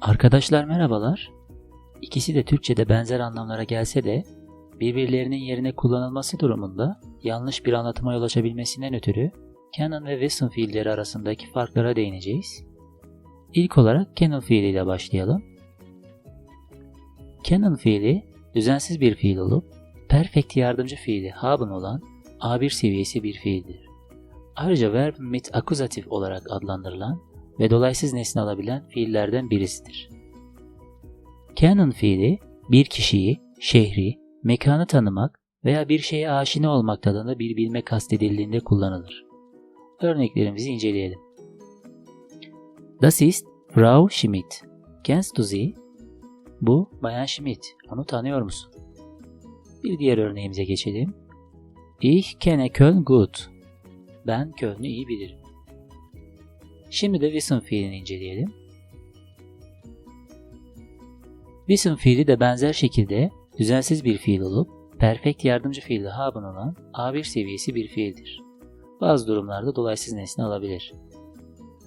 Arkadaşlar merhabalar. İkisi de Türkçe'de benzer anlamlara gelse de birbirlerinin yerine kullanılması durumunda yanlış bir anlatıma yol açabilmesinden ötürü canon ve whistle fiilleri arasındaki farklara değineceğiz. İlk olarak canon fiiliyle başlayalım. Canon fiili düzensiz bir fiil olup perfect yardımcı fiili haben olan A1 seviyesi bir fiildir. Ayrıca verb mit akuzatif olarak adlandırılan ve dolaysız nesne alabilen fiillerden birisidir. Canon fiili bir kişiyi, şehri, mekanı tanımak veya bir şeye aşina olmak tadında bir bilme kastedildiğinde kullanılır. Örneklerimizi inceleyelim. Das ist Frau Schmidt. Kennst du sie? Bu Bayan Schmidt. Onu tanıyor musun? Bir diğer örneğimize geçelim. Ich kenne Köln gut. Ben Köln'ü iyi bilirim. Şimdi de wissen fiilini inceleyelim. Wissen fiili de benzer şekilde düzensiz bir fiil olup perfect yardımcı fiilde haben olan A1 seviyesi bir fiildir. Bazı durumlarda dolaysız nesne alabilir.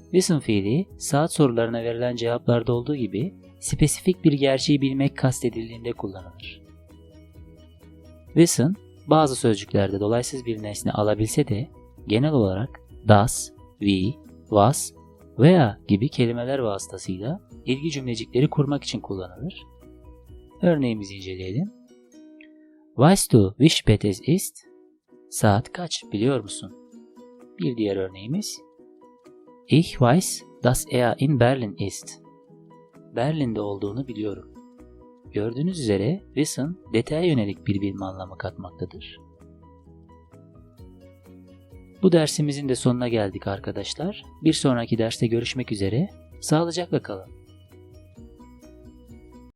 Wissen fiili saat sorularına verilen cevaplarda olduğu gibi spesifik bir gerçeği bilmek kastedildiğinde kullanılır. Wissen bazı sözcüklerde dolaysız bir nesne alabilse de genel olarak das, wie, was veya gibi kelimeler vasıtasıyla ilgi cümlecikleri kurmak için kullanılır. Örneğimizi inceleyelim. Weißt du, wie spät es ist? Saat kaç biliyor musun? Bir diğer örneğimiz. Ich weiß, dass er in Berlin ist. Berlin'de olduğunu biliyorum. Gördüğünüz üzere wissen detaya yönelik bir bilme anlamı katmaktadır. Bu dersimizin de sonuna geldik arkadaşlar. Bir sonraki derste görüşmek üzere. Sağlıcakla kalın.